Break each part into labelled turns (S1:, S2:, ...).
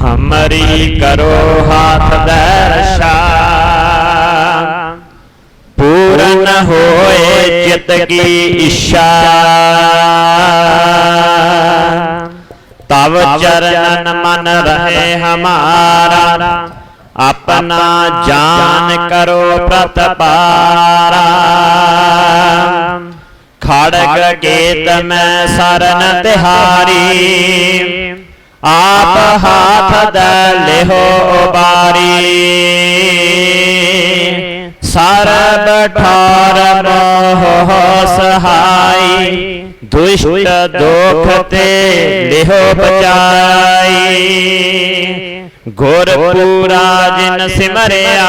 S1: ਹਮਰੀ ਕਰੋ ਹਾਥ ਦਰਸ਼ਾ ਪੂਰਨ ਹੋਏ ਚਿਤ ਕੀ ਇੱਛਾ ਤਵ ਚਰਨਨ ਮਨ ਰਹੇ ਹਮਾਰਾ ਆਪਣਾ ਜਾਨ ਕਰੋ ਪ੍ਰਤਪਾਰਾ ਖੜਗ ਕੇਤ ਮੈਂ ਸਰਨ ਤਿਹਾਰੀ ਆਪ ਹਾਥ ਦ ਲਿਹੋ ਉਬਾਰੀ। ਸਰਬ ਠਾਰ ਮੋਹ ਸਹਾਈ। ਦੁਸ਼ਟ ਦੁਖ ਤੇ ਲਿਹੋ ਬਚਾਈ ਗੁਰ ਪੂਰਾ ਜਿਨ ਸਿਮਰਿਆ।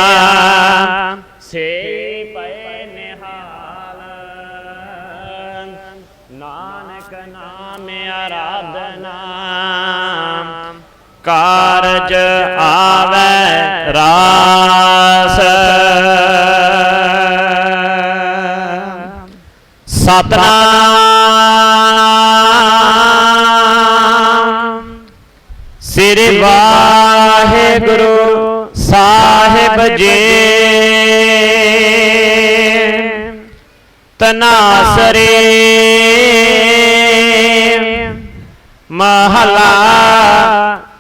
S1: ਕਾਰਜ ਆਵੇ ਰਾਸ। ਸਤਨਾਮ। ਸ੍ਰੀ ਵਾਹਿਗੁਰੂ ਸਾਹਿਬ ਜੀ। ਤਨਾਸਰੇ। ਮਹਲਾ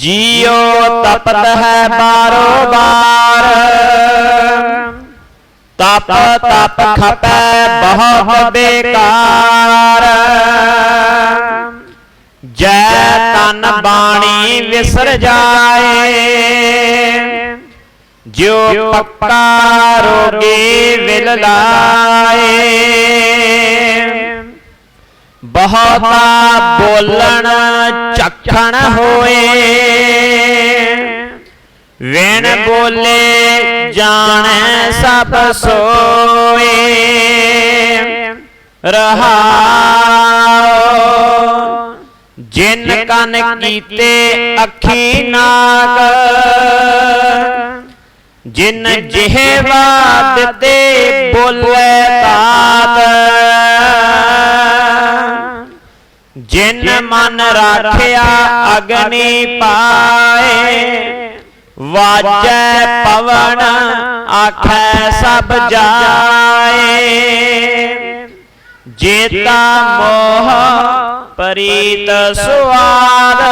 S1: ਜੀਉ ਤਪਤ ਹੈ ਬਾਰੋ ਬਾਰ। ਤਪ ਤਪ ਖਪੈ ਬਹੁਤ ਬੇਕਾਰ। ਜੈ ਤਨ ਬਾਣੀ ਵਿਸਰ ਜਾਏ। ਜਿਉ ਪੱਕਾ ਰੋਗੀ ਵਿਲ ਲਾਏ ਬਹੁਤਾ ਬੋਲਣ ਚੱਖਣ ਹੋਏ। ਵਿਣ ਬੋਲੇ ਜਾਣੈ ਸਭ ਸੋਏ। ਰਹਾਉ ਜਿਨ ਕਨ ਕੀਤੇ ਅੱਖੀ ਨਾਗ। ਜਿਨ ਜਿਹਵਾ ਦਿੱਤੇ ਬੋਲੇ ਤਾਤ। ਜਿਨ ਮਨ ਰਾਖਿਆ ਅਗਨੀ ਪਾਏ ਵਾਜੈ ਪਵਨ ਆਖੈ ਸਭ ਜਾਏ। ਜੇਤਾ ਮੋਹ ਪਰੀਤ ਸੁਆਦ।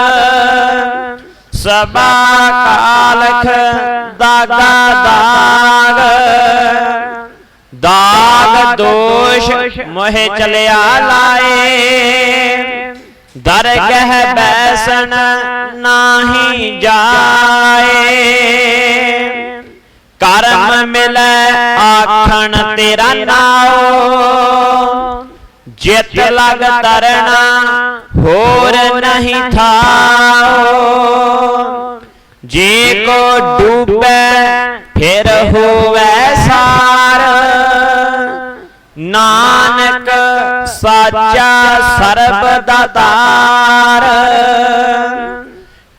S1: ਸਭਾ ਕਾਲਖ ਦਾਗਾ ਦਾਗ ਦਾਗ। ਦੋਸ਼ ਮੋਹਿ ਚਲਿਆ ਲਾਏ। ਦਰਗਹਿ ਬੈਸਣ ਨਾਹੀ ਜਾਏ। ਕਰਮ ਮਿਲੈ ਆਖਣ ਤੇਰਾ ਨਾਉ। ਜਿਤ ਲਗ ਤਰਣਾ ਹੋਰ ਨਹੀਂ ਥਾਉ। ਜੇ ਕੋ ਡੂਬੈ ਫਿਰ ਸਾਚਾ ਸਰਬ ਦਾਤਾਰ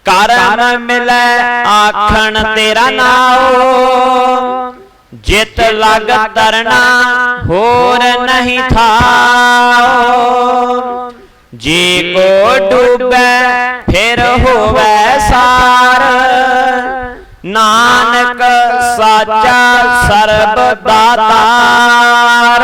S1: ਕਰਮ ਮਿਲੈ ਆਖਣ ਤੇਰਾ ਨਾਉ। ਜਿਤ ਲਗ ਤਰਨਾ ਹੋਰ ਨਹੀਂ ਥਾਉ। ਜੀ ਕੋ ਡੂਬੈ, ਫਿਰ ਹੋਵੇ ਸਾਰ। ਨਾਨਕ ਸਾਚਾ ਸਰਬ ਦਾਤਾਰ